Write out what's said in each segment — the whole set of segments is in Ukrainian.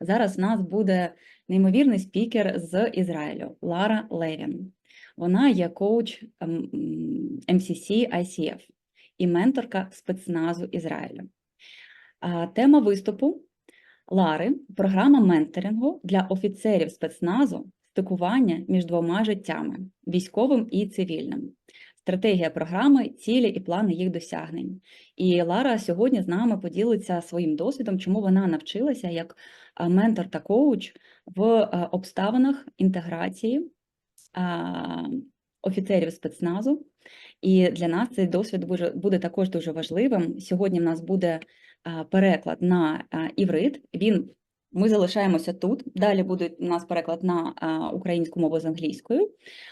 Зараз в нас буде неймовірний спікер з Ізраїлю Лара Левін. Вона є коуч ем, MCC ICF і менторка спецназу Ізраїлю. Тема виступу Лари програма менторингу для офіцерів спецназу стикування між двома життями військовим і цивільним. Стратегія програми, цілі і плани їх досягнень. І Лара сьогодні з нами поділиться своїм досвідом, чому вона навчилася як ментор та коуч в обставинах інтеграції офіцерів спецназу. І для нас цей досвід буде, також дуже важливим. Сьогодні в нас буде переклад на іврит. Він ми залишаємося тут. Далі буде у нас переклад на а, українську мову з англійською.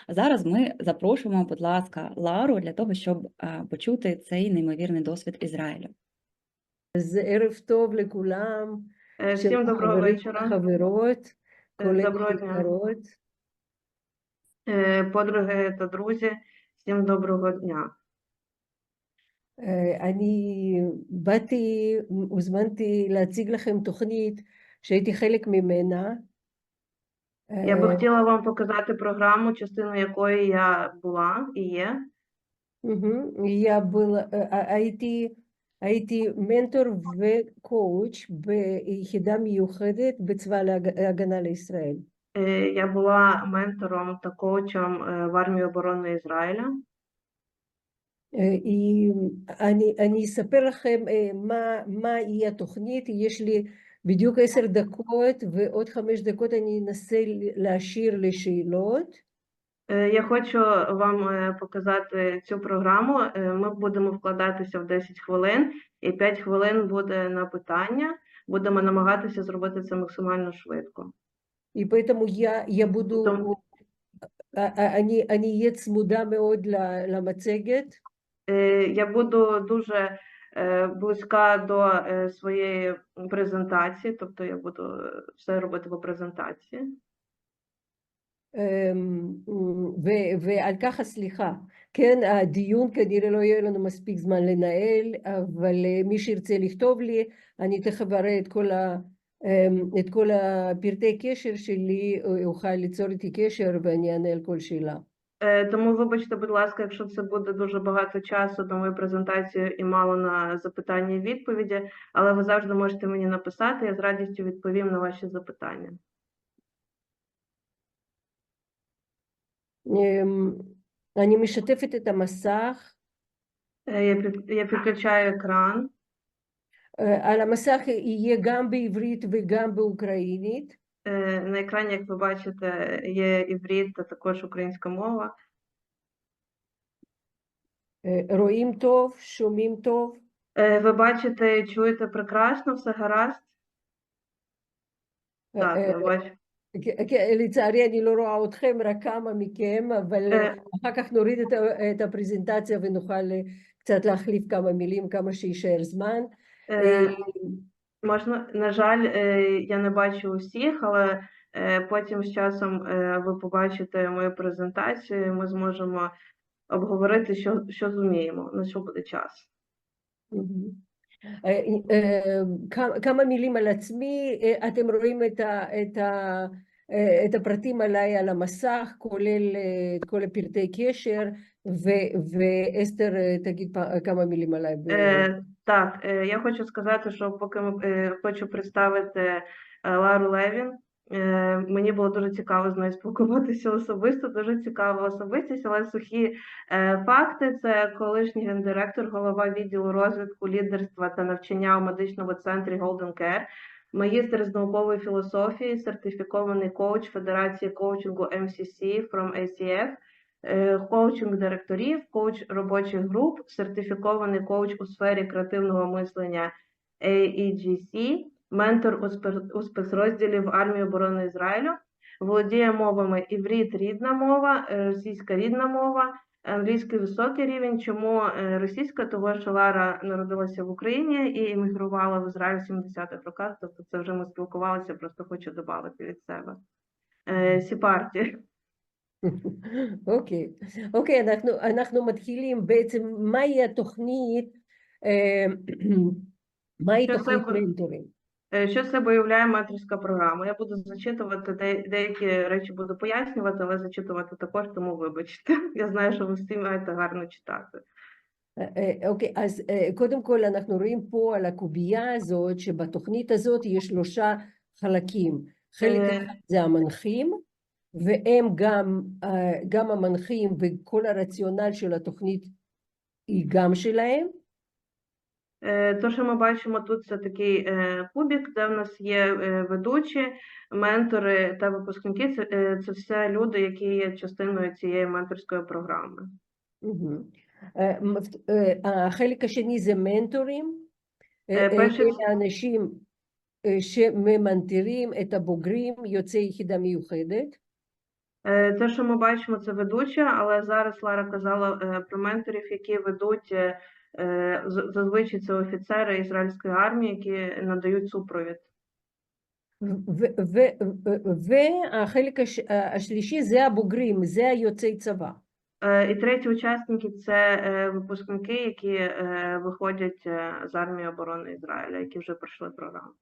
Зараз ми запрошуємо, будь ласка, Лару для того, щоб а, почути цей неймовірний досвід Ізраїлю. אז ערב טוב לכולם, Е, Всім доброго חברים вечора, וחברות, Е, קולגות доброго дня. יקרות. Е, подруги та друзі. Всім доброго дня. אה, אני באתי, הוזמנתי להציג לכם תוכנית שהייתי חלק ממנה. Я би אה, хотіла вам показати програму, частиною якої я була і є. מהמם. Я была, אה, הייתי, הייתי מנטור וקואוץ' ביחידה מיוחדת בצבא להג- ההגנה לישראל. Е, Я була ментором та коучем е, в армії оборони Ізраїля. אה, היא- אני, אני אספר לכם אה, מה, מהי התוכנית, יש לי בדיוק עשר דקות ועוד חמש דקות אני אנסה ל- להשאיר לשאלות. Е, Я хочу вам е, показати цю програму. Е, Ми будемо вкладатися в 10 хвилин, і 5 хвилин буде на питання. Будемо намагатися зробити це максимально швидко. И поэтому я, я буду, Том- а- а- אני, אני אהיה צמודה מאוד ל- למצגת. Е, Я буду дуже е, близька до е, своєї презентації, тобто я буду е, все робити по презентації. אמ, ו- ועל כך הסליחה. כן, הדיון כנראה לא יהיה לנו מספיק זמן לנהל, אבל אה, מי שירצה לכתוב לי, אני תכף אראה את כל, ה, אמ, את כל הפרטי קשר שלי, הוא יוכל ליצור איתי קשר ואני אענה על כל שאלה. Е, Тому вибачте, будь ласка, якщо це буде дуже багато часу на мою презентацію і мало на запитання і відповіді, але ви завжди можете мені написати, я з радістю відповім на ваші запитання. אמ, אני משתפת את המסך. Е, Я під- я підключаю екран. אה, על המסך יהיה גם בעברית וגם באוקראינית. Е, На екрані, як ви бачите, є іврит та також українська мова. אה, רואים טוב, שומעים טוב. Е, Ви бачите і чуєте прекрасно, все гаразд? אה, Так, אה, я bачу. כן, כן, לצערי אני לא רואה אתכם, רק כמה מכם, אבל אה. אחר כך נוריד את, ה- את הפרזנטציה ונוכל אה, קצת להחליף כמה מילים, כמה שיישאר זמן. Е, אה, Можна, на жаль, е, я не бачу усіх, але е, потім з часом е, ви побачите мою презентацію, і ми зможемо обговорити, що, що зуміємо, на що буде час. מהמם. אה, אה, כמה- כמה מילים על עצמי, אה, אתם רואים את, ה, את, ה, אה, את הפרטים עליי על המסך, כולל אה, את כל הפרטי קשר, ו- ואסתר אה, תגיד פ- כמה מילים עליי. так, е, я хочу сказати, що поки е, хочу представити е, Лару Левін. Мені було дуже цікаво з нею спілкуватися особисто, дуже цікава особистість, але сухі факти. Це колишній гендиректор, голова відділу розвитку, лідерства та навчання у медичному центрі Golden Care, магістр з наукової філософії, сертифікований коуч Федерації коучингу MCC from ACF, коучинг директорів, коуч робочих груп, сертифікований коуч у сфері креативного мислення AEGC, ментор у спе- спецрозділі в армії оборони Ізраїлю, володіє мовами іврит рідна мова, е, російська рідна мова, англійський високий рівень. Чому е, російська? Того що Лара народилася в Україні і емігрувала в Ізраїль в 70-х роках. Тобто це вже ми спілкувалися, просто хочу додати від себе. Е, Сіпарті. אוקיי, אוקיי, אנחנו, אנחנו מתחילים בעצם, מהי התוכנית, אה, מהי שזה תוכנית ב- מנטורים? Е, Що це виявляє менторська програма? Я буду зачитувати де- деякі речі буду пояснювати, але зачитувати також, тому вибачте. Я знаю, що ви всі маєте гарно читати. אה, אה, אוקיי, אז אה, קודם כל אנחנו רואים פה על הקובייה הזאת שבתוכנית הזאת יש שלושה חלקים. חלק אה. אחד זה המנחים, והם גם, אה, גם המנחים וכל הרציונל של התוכנית היא גם שלהם. Е, То, що ми бачимо тут, це такий е, кубік, де в нас є е, ведучі, ментори та випускники. Це, е, це все люди, які є частиною цієї менторської програми. מהמם. אה, מפ- אה, החלק השני זה מנטורים. אה, אה, אה, פשוט- אלה אנשים אה, שממנטרים את הבוגרים יוצאי יחידה מיוחדת. Е, Те, що ми бачимо, це ведуча, але зараз Лара казала е, про менторів, які ведуть е, е, з- зазвичай це офіцери ізраїльської армії, які надають супровід. ו- ו- ו- והחלק הש- השלישי זה הבוגרים, זה היוצאי צבא. Е, І треті учасники це е, випускники, які е, виходять е, з армії оборони Ізраїля, які вже пройшли програму.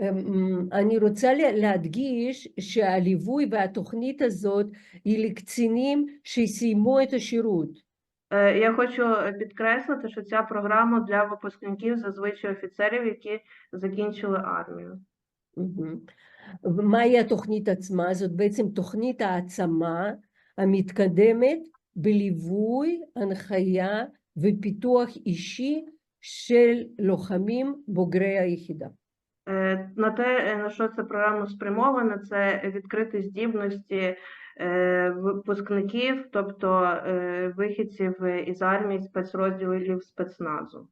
אמ, אני רוצה לה- להדגיש שהליווי והתוכנית הזאת היא לקצינים שסיימו את השירות. Е, Я хочу е, підкреслити, що ця програма для випускників зазвичай офіцерів, які закінчили армію. מהמם. ומהי התוכנית עצמה? זאת בעצם תוכנית העצמה המתקדמת בליווי, הנחיה ופיתוח אישי של לוחמים בוגרי היחידה. Е, на те, е, на що ця програма спрямована, це відкрити здібності е, випускників, тобто вихідців із армії, спецрозділів спецназу.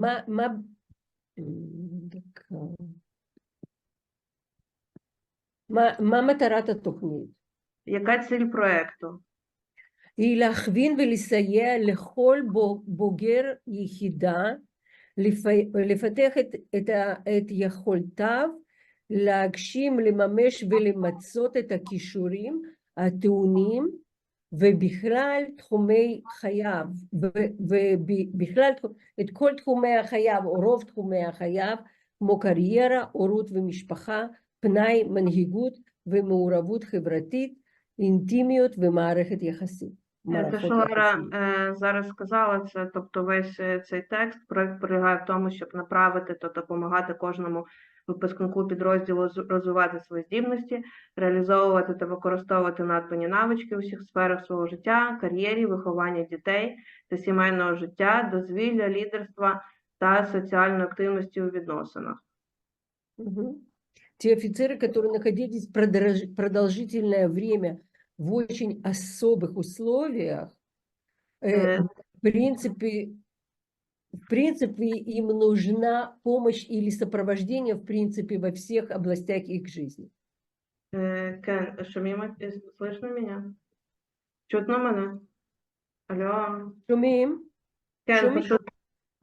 Ma, ma... Ma, ma мета рата Яка ціль проекту? היא להכווין ולסייע לכל בו- בוגר יחידה לפ- לפתח את, את, את יכולותיו להגשים, לממש ולמצות את הכישורים הטעונים ובכלל תחומי חייו, ובכלל את כל תחומי החייו או רוב תחומי החייו כמו קריירה, הורות ומשפחה, פנאי, מנהיגות ומעורבות חברתית, אינטימיות ומערכת יחסים. Е, те, що Лара е, зараз сказала, це тобто весь е, цей текст полягає в тому, щоб направити та допомагати кожному випускнику підрозділу розвивати свої здібності, реалізовувати та використовувати надбані навички в усіх сферах свого життя, кар'єрі, виховання дітей та сімейного життя, дозвілля, лідерства та соціальної активності у відносинах. Угу. Ті офіцери, які знаходились продовжительне время в очень особых условиях, э, Э. в принципе, в принципе, им нужна помощь или сопровождение, в принципе, во всех областях их жизни. Е, Кен, що мені е, слышно мене? Чутно мене? Алло? שומעים? כן, שומעים. פשוט,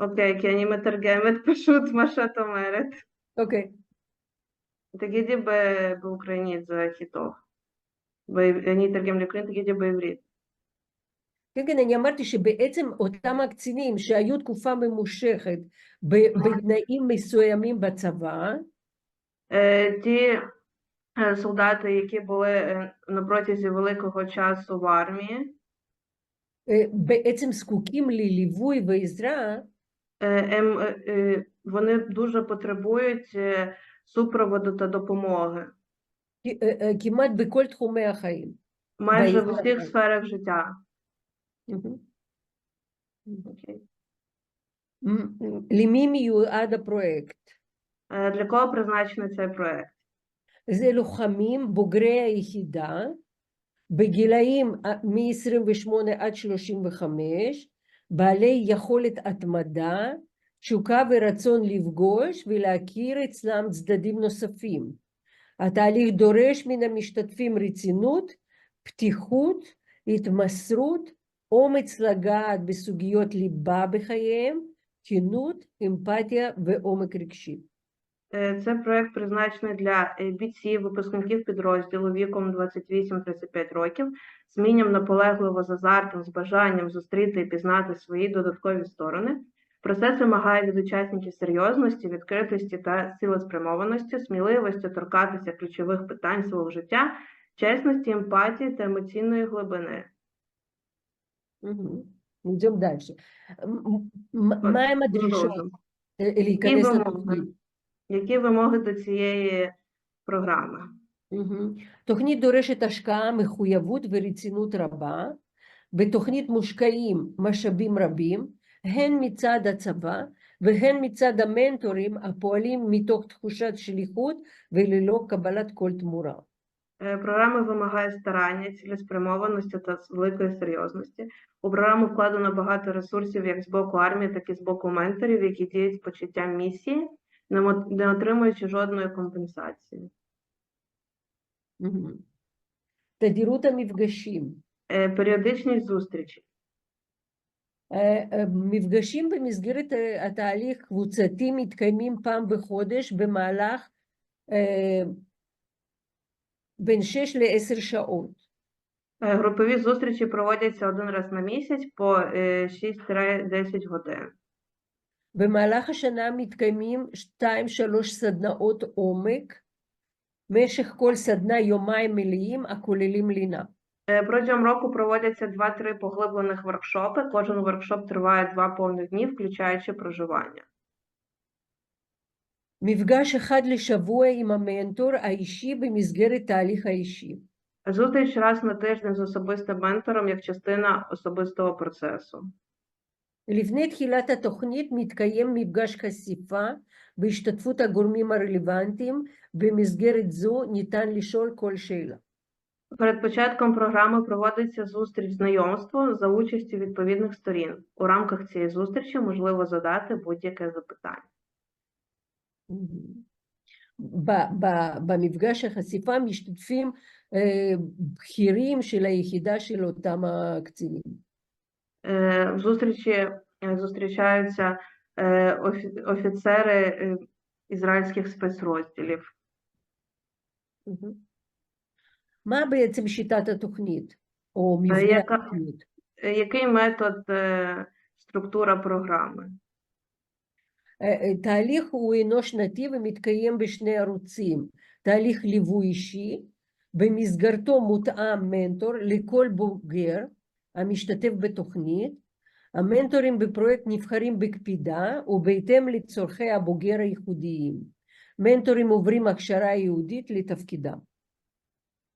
אוקיי, כי אני מתרגמת פשוט מה שאת אומרת. אוקיי. תגידי ב- באוקראינית, זה הכי טוב. ב- אני אתרגם לאוקראינית, תגידי בעברית. כן, כן, אני אמרתי שבעצם אותם הקצינים שהיו תקופה ממושכת ב- בתנאים מסוימים בצבא, Е, Ті е, солдати, які були е, на протязі великого часу в армії, אה, בעצם זקוקים לליווי ועזרה е, ем, е, е, вони дуже потребують е, супроводу та допомоги. כ- אה, אה, כמעט בכל תחומי החיים. Майже в Боїться. усіх сферах життя. מהמם. Окей. מ- למי מיועד הפרויקט? Е, Для кого призначений цей проект? זה לוחמים בוגרי היחידה בגילאים מ-28 עד 35, בעלי יכולת התמדה, תשוקה ורצון לפגוש ולהכיר אצלם צדדים נוספים. התהליך דורש מן המשתתפים רצינות, פתיחות, התמסרות, אומץ לגעת בסוגיות ליבה בחייהם, כנות, אמפתיה ועומק רגשי. Е, Це проект призначений для е, бійців, випускників підрозділу віком 28-35 років, з вмінням наполегливо з азартом, з бажанням зустріти і пізнати свої додаткові сторони. Процес вимагає від учасників серйозності, відкритості та цілеспрямованості, сміливості торкатися ключових питань свого життя, чесності, емпатії та емоційної глибини. Мгм. Идем дальше. М- м- м- Вот, מה הם הדרישות? Продовжимо. אה, להיכנס במובן. לתוכנית? Які вимоги до цієї програми? מהמם. תוכנית דורשת השקעה, מחויבות ורצינות רבה. בתוכנית מושקעים משאבים רבים, הן מצד הצבא והן מצד המנטורים הפועלים מתוך תחושת שליחות וללא קבלת כל תמורה. Е, Програма вимагає старання, цілеспрямованості та с- великої серйозності. У програму вкладено багато ресурсів як з боку армії, так і з боку менторів, які діють з почуттям місії, не мо- не отримуючи жодної компенсації. מהמם. תדירות המפגשים. Е, מפגשים במסגרת אה, התהליך קבוצתי מתקיימים פעם בחודש במהלך אה, בין 6 ל-10 שעות. Е, Групові зустрічі проводяться один раз на місяць по е, 6-10 годин. במהלך השנה מתקיימים 2-3 סדנאות עומק, משך כל סדנה יומיים מלאים הכוללים לינה. Е, Протягом року проводяться 2-3 поглиблених воркшопи. Кожен воркшоп триває 2 повних дні, включаючи проживання. מפגש אחד לשבוע עם המנטור האישי במסגרת תהליך האישי. Зустріч раз на тиждень з особистим ментором як частина особистого процесу. לפני תחילת התוכנית מתקיים מפגש חשיפה בהשתתפות הגורמים הרלוונטיים, במסגרת זו ניתן לשאול כל שאלה. Перед початком програми проводиться зустріч знайомства за участю відповідних сторін. У рамках цієї зустрічі можливо задати будь-яке запитання. ב- ב- במפגש החשיפה משתתפים אה, בכירים של היחידה של אותם הקצינים. Е, В зустрічі е, зустрічаються е, офі- офіцери е, ізраїльських спецрозділів. מהמם. מה בעצם שיטת התוכנית, או מבנה яка- התוכנית? Е, Який метод, е, структура програми? אה, אה, תהליך הוא אינו שנתי ומתקיים בשני ערוצים. תהליך ליווי אישי, במסגרתו מותאם מנטור לכל בוגר המשתתף בתוכנית. המנטורים בפרויקט נבחרים בקפידה ובהתאם לצורכי הבוגר הייחודיים. מנטורים עוברים הכשרה ייעודית לתפקידם.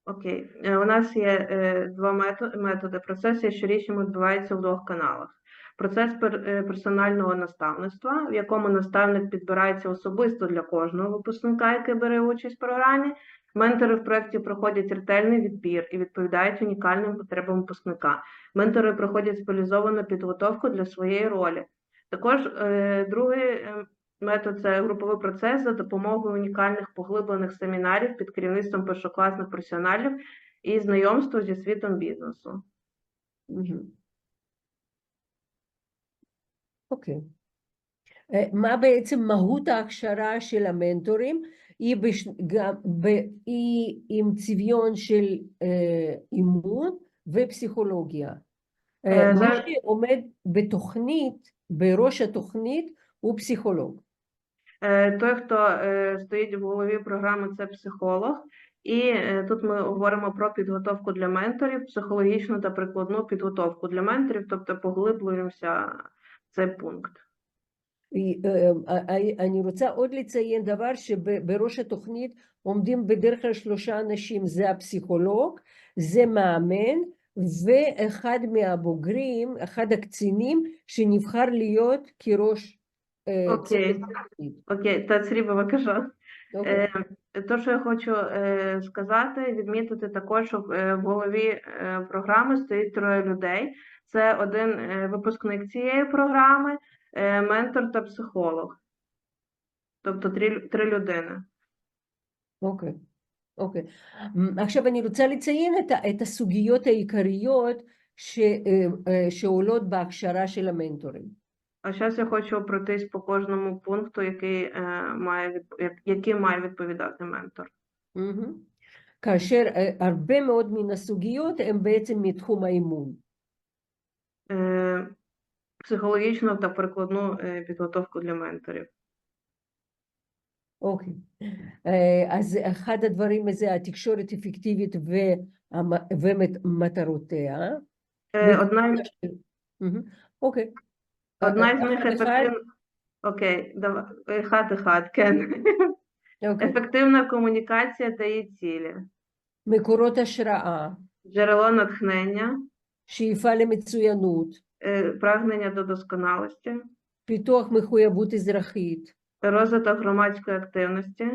Окей, Е, у нас є е, два методи, методи. Процес, що щорічно відбувається в двох каналах. Процес е, персонального наставництва, в якому наставник підбирається особисто для кожного випускника, який бере участь в програмі. Ментори в проєкті проходять ретельний відбір і відповідають унікальним потребам випускника. Ментори проходять спеціалізовану підготовку для своєї ролі. Також другий метод це груповий процес за допомогою унікальних поглиблених семінарів під керівництвом першокласних професіоналів і знайомство зі світом бізнесу. מהמם. אוקיי. אה, מה בעצם מהות ההכשרה של המנטורים? היא, בש... גם... ב... היא עם צביון של אה, אימון ופסיכולוגיה. אה, אה, מי זה- שעומד בתוכנית, בראש התוכנית, הוא פסיכולוג. Е, Той, хто е, стоїть в голові програми, це психолог. І е, тут ми говоримо про підготовку для менторів, психологічну та прикладну підготовку для менторів, тобто поглиблюємося в цей пункт. היא, אה, אה, אני רוצה עוד לציין דבר שבראש התוכנית עומדים בדרך כלל שלושה אנשים, זה הפסיכולוג, זה מאמן, ואחד מהבוגרים, אחד הקצינים, שנבחר להיות כראש אה, אוקיי. צוות התוכנית. Окей, та Срі, кажу. אוקיי. Е, То, що я хочу е, сказати, відмітити також, що е, в голові е, програми стоїть троє людей. Це один е, випускник цієї програми, е, ментор та психолог. Тобто три, три людини. אוקיי, אוקיי. מ, עכשיו אני רוצה לציין את, ה- את הסוגיות העיקריות ש, אה, אה, שעולות בהכשרה של המנטורים. А зараз я хочу пройтись по кожному пункту, який е, має відп- як- яким має відповідати ментор. מהמם. כאשר אה, הרבה מאוד מן הסוגיות הן בעצם מתחום האימון. Е, психологічну та прикладну е, підготовку для менторів. אוקיי. אה, אז אחד הדברים זה התקשורת אפקטיבית והמ- ומטרותיה. Е, одна, מהמם. אוקיי. одна з אחד них אחד. ефективна. Окей, давай хат-хат, кен. אוקיי. Ефективна комунікація та її цілі. מקורות השראה, Джерело натхнення, שאיפה למצוינות, е, прагнення до досконалості, פיתוח מחויבות אזרחית, розвиток громадської активності,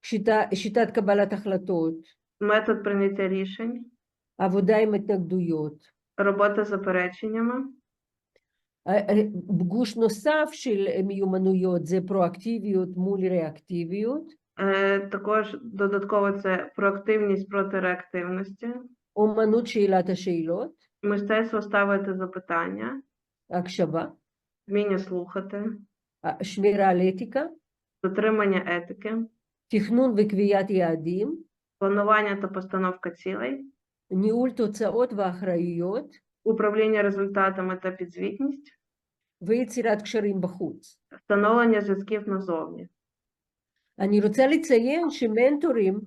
שיטה, שיטת קבלת החלטות, метод прийняття рішень, עבודה עם התנגדויות. робота з запереченнями. אה, אה, גוש נוסף של מיומנויות זה פרואקטיביות מול ריאקטיביות, Е, Також додатково це проактивність проти реактивності, אומנות שאלת השאלות, мистецтво ставити запитання, הקשבה, вміння слухати, אה, שמירה על אתיקה, дотримання етики, תכנון וקביעת יעדים, планування та постановка цілей, ניהול תוצאות ואחראיות управління результатами та підзвітність, ויצירת קשרים בחוץ. встановлення зв'язків назовні. אני רוצה לציין שמנטורים,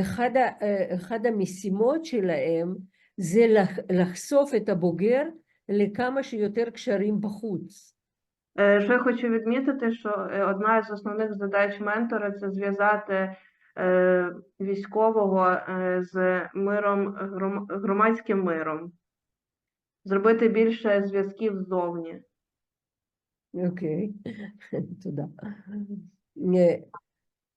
אחד, ה- אה, אחד המשימות שלהם זה לח- לחשוף את הבוגר לכמה שיותר קשרים בחוץ. Е, Що я хочу відмітити, що е, одна з основних задач ментора це зв'язати е, військового е, з миром, гром- громадським миром, зробити більше зв'язків ззовні. אוקיי, תודה. אה,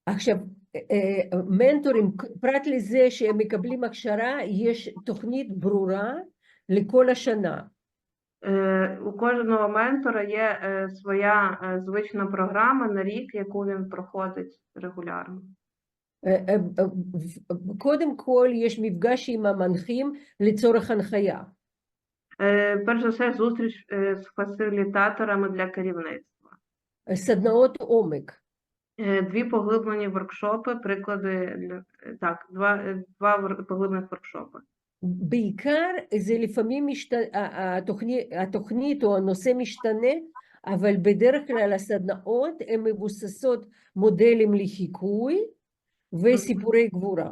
עכשיו, אה, מנטורים, פרט לזה שהם מקבלים הכשרה, יש תוכנית ברורה לכל השנה. Е, У кожного ментора є е, своя е, звична програма на рік, яку він проходить регулярно. אה, אה, אה, קודם כל, יש מפגש עם המנחים לצורך הנחיה. Е, Перш за все, зустріч е, з фасилітаторами для керівництва. סדנאות עומק. Е, Дві поглиблені воркшопи, приклади для е, так, два, е, два вор- поглиблених воркшопи. בעיקר זה לפעמים משת... ה- התוכנית, התוכנית או הנושא משתנה, אבל בדרך כלל הסדנאות הן מבוססות מודלים לחיקוי וסיפורי גבורה.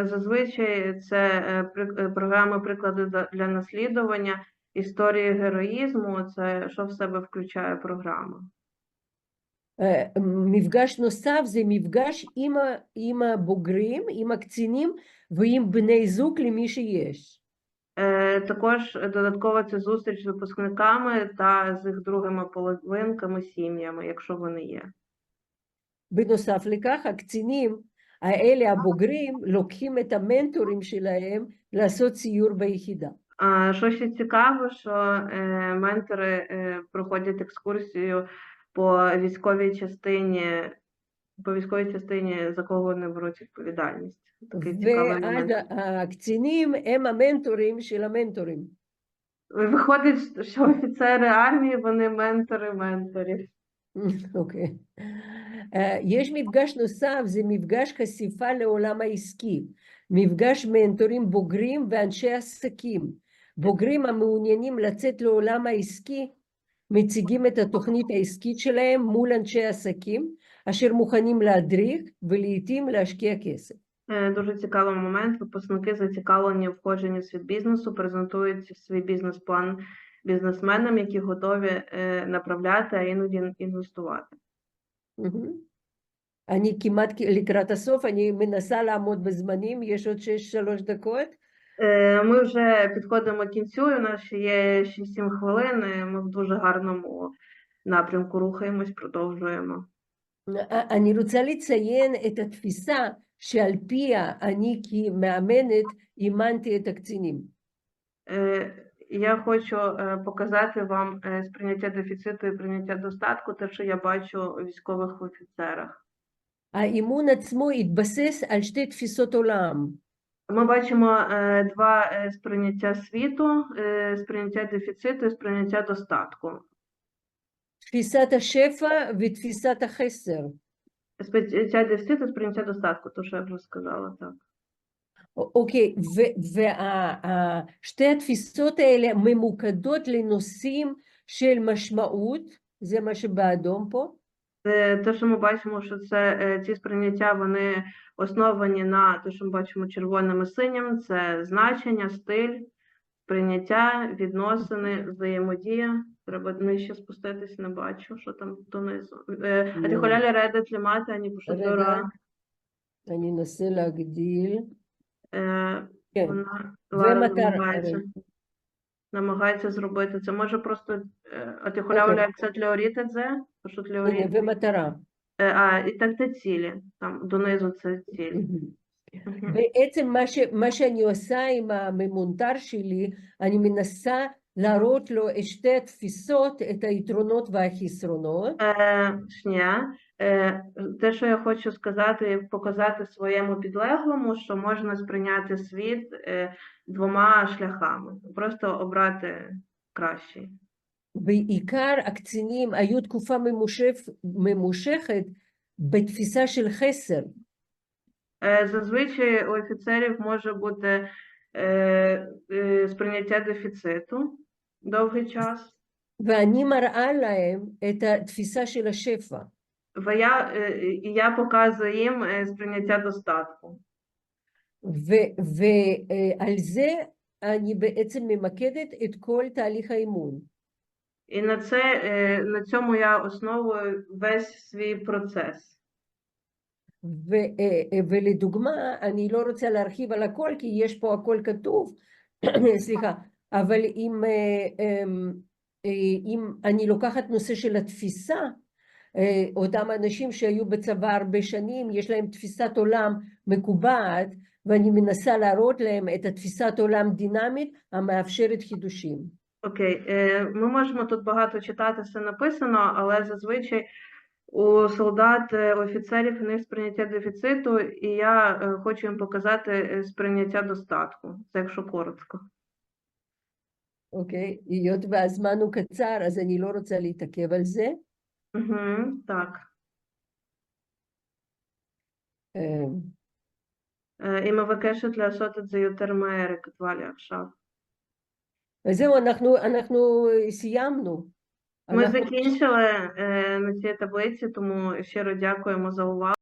Е, Зазвичай це е, при- е, програми приклади за- для наслідування, історії героїзму, це що в себе включає програма. אה, מפגש נוסף זה מפגש עם, ה... עם הבוגרים, עם הקצינים ועם בני זוג למי שיש. Е, Також додатково це зустріч з випускниками та з їх другими половинками, сім'ями, якщо вони є. בנוסף לכך, הקצינים האלה הבוגרים לוקחים את המנטורים שלהם לעשות סיור ביחידה. А, Що ще цікаво, що е, ментори е, проходять екскурсію по військовій частині, по військовій частині, за кого вони беруть відповідальність. Такий цікавий ואז момент. הקצינים הם המנטורים של המנטורים. Виходить, що офіцери армії, вони ментори менторів. אוקיי. אה, יש מפגש נוסף, זה מפגש חשיפה לעולם העסקי. מפגש מנטורים בוגרים ואנשי עסקים. בוגרים המעוניינים לצאת לעולם העסקי מציגים את התוכנית העסקית שלהם מול אנשי עסקים, אשר מוכנים להדריך ולעיתים להשקיע כסף. Е, Дуже цікавий момент. Випускники зацікавлені в входженні в світ бізнесу, презентують свій бізнес-план бізнесменам, які готові е, направляти, а іноді інвестувати. מהמם. אני כמעט לקראת הסוף, אני מנסה לעמוד בזמנים, יש עוד שש, שלוש דקות. Е, Ми вже підходимо к кінцю, і у нас ще є 6-7 хвилин. і Ми в дуже гарному напрямку рухаємось, продовжуємо. אני רוצה לציין את התפיסה שעל פיה אני כמאמנת אימנתי את הקצינים. Е, Я хочу е, показати вам е, сприйняття дефіциту і прийняття достатку, те, що я бачу у військових офіцерах. האימון עצמו התבסס על שתי תפיסות עולם. Ми бачимо е, два е, сприйняття світу, е, сприйняття дефіциту і сприйняття достатку. תפיסת השפע ותפיסת החסר. Сприйняття дефіциту, сприйняття достатку, то, що я вже сказала, так. א- אוקיי, ושתי התפיסות האלה ממוקדות לנושאים של משמעות, זה מה שבאדום פה, Це те, що ми бачимо, що це е, ці сприйняття, вони основані на те, що ми бачимо червоним і синім, це значення, стиль, сприйняття, відносини, взаємодія. Треба нижче спуститись, не бачу, що там донизу. Е, Ну. את יכולה לרדת למטה, אני פשוט לא רגע. Вона Лара ומטרה, намагається, רגע. намагається зробити це. Може просто е, את יכולה אוקיי. אולי קצת להוריד את זה? פשוט הנה, להוריד. ומטרה. Е, А, і так це цілі. Там донизу це ціль. מהמם. Мгм. בעצם מה, ש, מה שאני עושה עם הממונטר שלי, אני מנסה להראות לו את שתי התפיסות, את היתרונות והחסרונות, Е, шня. Е, те, що я хочу сказати, і показати своєму підлеглому, що можна сприйняти світ е, двома шляхами. Просто обрати кращий. בעיקר הקצינים היו תקופה ממושך, ממושכת בתפיסה של חסר, Е, зазвичай у офіцерів може бути е, е, сприйняття дефіциту довгий час. ואני מראה להם את התפיסה של השפע. Бо я, е, і я показую їм е, сприйняття достатку. ו- ועל זה אני בעצם ממקדת את כל תהליך האימון. І на це е, на цьому я основую весь свій процес. ו, אה, אה, ולדוגמה, אני לא רוצה להרחיב על הכל, כי יש פה הכל כתוב, סליחה, אבל אם, אה, אמ, אה, אם אני לוקחת נושא של התפיסה, אה, אותם אנשים שהיו בצבא הרבה שנים, יש להם תפיסת עולם מקובעת, ואני מנסה להראות להם את התפיסת עולם דינמית המאפשרת חידושים. Окей, е, ми можемо тут багато читати, все написано, але зазвичай у солдат, е, офіцерів у них сприйняття дефіциту, і я е, хочу їм показати е, сприйняття достатку. Це якщо коротко. אוקיי? היות והזמן הוא קצר, אז אני לא רוצה להתעכב על זה. Угу, так. אה, אה, היא מבקשת לעשות את זה יותר מהר, היא כתבה לי עכשיו. וזהו, אנחנו, אנחנו סיימנו. Ми אנחנו- закінчили е, на цій таблиці, тому щиро дякуємо за увагу.